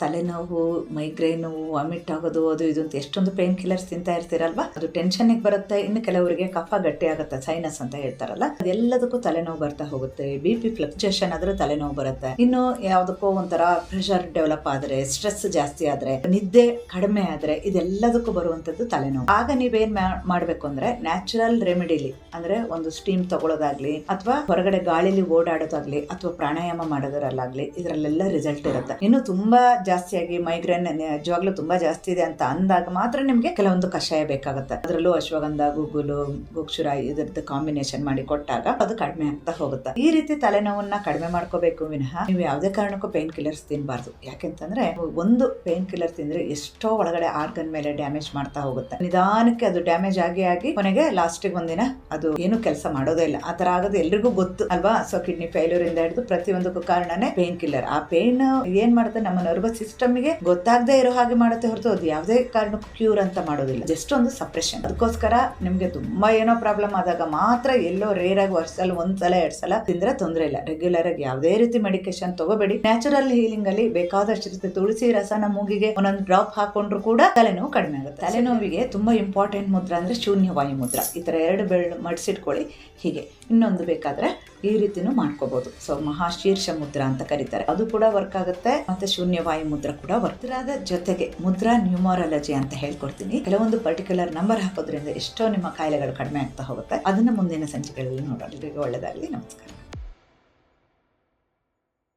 ತಲೆನೋವು, migraine, vomit ಆಗೋದು, ಅದು ಇದು ಅಂತ ಎಷ್ಟೊಂದು ಪೇನ್ ಕಿಲ್ಲರ್ಸ್ ತಿಂತಾ ಇರ್ತೀರಲ್ವಾ? ಅದು ಟೆನ್ಷನ್ಗೆ ಬರುತ್ತೆ, ಇನ್ನು ಕೆಲವರಿಗೆ ಕಫ ಗಟ್ಟಿ ಆಗುತ್ತೆ ಸೈನಸ್ ಅಂತ ಹೇಳ್ತಾರಲ್ಲ. ಅದೆಲ್ಲದಕ್ಕೂ ತಲೆನೋವು ಬರ್ತಾ ಹೋಗುತ್ತೆ ಬಿ ಪಿ ಫ್ಲಕ್ಚುಯೇಷನ್ ಆದ್ರೆ ತಲೆನೋವು ಬರುತ್ತೆ. ಇನ್ನು ಯಾವುದಕ್ಕೋ ಒಂಥರ ಪ್ರೆಷರ್ ಡೆವಲಪ್ ಆದ್ರೆ ಸ್ಟ್ರೆಸ್ ಜಾಸ್ತಿ ಆದ್ರೆ, ನಿದ್ದೆ ಕಡಿಮೆ ಆದ್ರೆ, ಇದೆಲ್ಲದಕ್ಕೂ ಬರುವಂತದ್ದು ತಲೆನೋವು. ಆಗ ನೀವೇನ್ ಮಾಡಬೇಕು ಅಂದ್ರೆ ನ್ಯಾಚುರಲ್ ರೆಮಿಡಿಲಿ ಅಂದ್ರೆ ಒಂದು ಸ್ಟೀಮ್ ತಗೊಳ್ಳೋದಾಗ್ಲಿ ಅಥವಾ ಹೊರಗಡೆ ಗಾಳಿಲಿ ಓಡಾಡೋದಾಗ್ಲಿ, ಅಥವಾ ಪ್ರಾಣಾಯಾಮ ಮಾಡೋದ್ರಲ್ಲಾಗ್ಲಿ, ಇದರಲ್ಲೆಲ್ಲ ರಿಸಲ್ಟ್ ಇರುತ್ತೆ. ಇನ್ನು ತುಂಬಾ ಜಾಸ್ತಿಯಾಗಿ ಮೈಗ್ರೇನ್ ನಿಜವಾಗ್ಲೂ ತುಂಬಾ ಜಾಸ್ತಿ ಇದೆ ಅಂತ ಅಂದಾಗ ಮಾತ್ರ ನಿಮಗೆ ಕೆಲವೊಂದು ಕಷಾಯ ಬೇಕಾಗುತ್ತೆ. ಅದರಲ್ಲೂ ಅಶ್ವಗಂಧ, ಗುಗ್ಗುಲು ಗೋಕ್ಷುರ ಇದರದ್ದು ಕಾಂಬಿನೇಷನ್ ಮಾಡಿ ಕೊಟ್ಟಾಗ ಅದು ಕಡಿಮೆ ಆಗ್ತಾ ಹೋಗುತ್ತೆ. ಈ ರೀತಿ ತಲೆನೋವನ್ನ ಕಡಿಮೆ ಮಾಡ್ಕೋಬೇಕು ವಿನಃ ನೀವು ಯಾವುದೇ ಕಾರಣಕ್ಕೂ ಪೇನ್ ಕಿಲ್ಲರ್ಸ್ ತಿನ್ನಬಾರ್ದು ಯಾಕೆಂತಂದ್ರೆ ಒಂದು ಪೇನ್ ಕಿಲ್ಲರ್ ತಿಂದ್ರೆ ಎಷ್ಟೋ ಒಳಗಡೆ ಆರ್ಗನ್ ಮೇಲೆ ಡ್ಯಾಮೇಜ್ ಮಾಡ್ತಾ ಹೋಗುತ್ತೆ. ನಿಧಾನಕ್ಕೆ ಅದು ಡ್ಯಾಮೇಜ್ ಆಗಿ ಆಗಿ ಕೊನೆಗೆ ಲಾಸ್ಟಿಗೆ ಒಂದಿನ ಅದು ಏನು ಕೆಲಸ ಮಾಡೋದೇ ಇಲ್ಲ. ಆ ತರ ಆಗೋದು ಎಲ್ರಿಗೂ ಗೊತ್ತು ಅಲ್ವಾ? ಸೊ ಕಿಡ್ನಿ ಫೇಲ್ಯೂರ್ ಇಂದ ಹಿಡಿದು ಪ್ರತಿಯೊಂದಕ್ಕೂ ಕಾರಣನೇ ಪೇನ್ ಕಿಲ್ಲರ್ ಆ ಪೇನ್ ಏನ್ ಮಾಡುತ್ತೆ? ನಮ್ಮ ನರ್ವಸ್ ಸಿಸ್ಟಮ್ಗೆ ಗೊತ್ತಾಗದೇ ಇರೋ ಹಾಗೆ ಮಾಡುತ್ತೆ ಹೊರತು ಅದು ಯಾವುದೇ ಕಾರಣಕ್ಕೂ ಕ್ಯೂರ್ ಅಂತ ಮಾಡೋದಿಲ್ಲ. ಜಸ್ಟ್ ಒಂದು ಸಪ್ರೆಷನ್ ಅದಕ್ಕೋಸ್ಕರ ನಿಮಗೆ ತುಂಬಾ ಏನೋ ಪ್ರಾಬ್ಲಮ್ ಆದಾಗ ಮಾತ್ರ ಎಲ್ಲೋ ರೇರ್ ಆಗಿ ವರ್ಷದಲ್ಲಿ ಒಂದ್ಸಲ, ಎರಡ್ ಸಲ ತಿಂದ್ರೆ ತೊಂದರೆ ಇಲ್ಲ. ರೆಗ್ಯುಲರ್ ಆಗಿ ಯಾವುದೇ ರೀತಿ ಮೆಡಿಕೇಶನ್ ತಗೋಬೇಡಿ. ನ್ಯಾಚುರಲ್ ಹೀಲಿಂಗ್ ಅಲ್ಲಿ ಬೇಕಾದಷ್ಟು ಜೊತೆ ತುಳಸಿ ರಸನ ಮೂಗಿಗೆ ಒಂದೊಂದು ಡ್ರಾಪ್ ಹಾಕೊಂಡ್ರು ಕೂಡ ತಲೆನೋವು ಕಡಿಮೆ ಆಗುತ್ತೆ. ತಲೆನೋವಿಗೆ ತುಂಬಾ ಇಂಪಾರ್ಟೆಂಟ್ ಮುದ್ರ ಅಂದ್ರೆ ಶೂನ್ಯ ವಾಯು ಮುದ್ರ. ಈ ತರ ಎರಡು ಬೆರಳು ಮಡಿಸಿಟ್ಕೊಳ್ಳಿ. ಹೀಗೆ ಇನ್ನೊಂದು ಬೇಕಾದ್ರೆ ಈ ರೀತಿನೂ ಮಾಡ್ಕೋಬಹುದು ಸೊ ಮಹಾಶೀರ್ಷ ಮುದ್ರ ಅಂತ ಕರೀತಾರೆ. ಅದು ಕೂಡ ವರ್ಕ್ ಆಗುತ್ತೆ. ಮತ್ತೆ ಶೂನ್ಯ ಮುದ್ರ ಕೂಡ ಮುದ್ರಾದ ಜೊತೆಗೆ ಮುದ್ರಾ ನ್ಯೂಮರಾಲಜಿ ಅಂತ ಹೇಳ್ಕೊಡ್ತೀನಿ. ಕೆಲವೊಂದು ಪರ್ಟಿಕ್ಯುಲರ್ ನಂಬರ್ ಹಾಕೋದ್ರಿಂದ ಎಷ್ಟೋ ನಿಮ್ಮ ಕಾಯಿಲೆಗಳು ಕಡಿಮೆ ಆಗ್ತಾ ಹೋಗುತ್ತೆ. ಅದನ್ನ ಮುಂದಿನ ಸಂಚಿಕೆಗಳಲ್ಲಿ ನೋಡೋಣ. ಒಳ್ಳೆದಾಗಲಿ. ನಮಸ್ಕಾರ.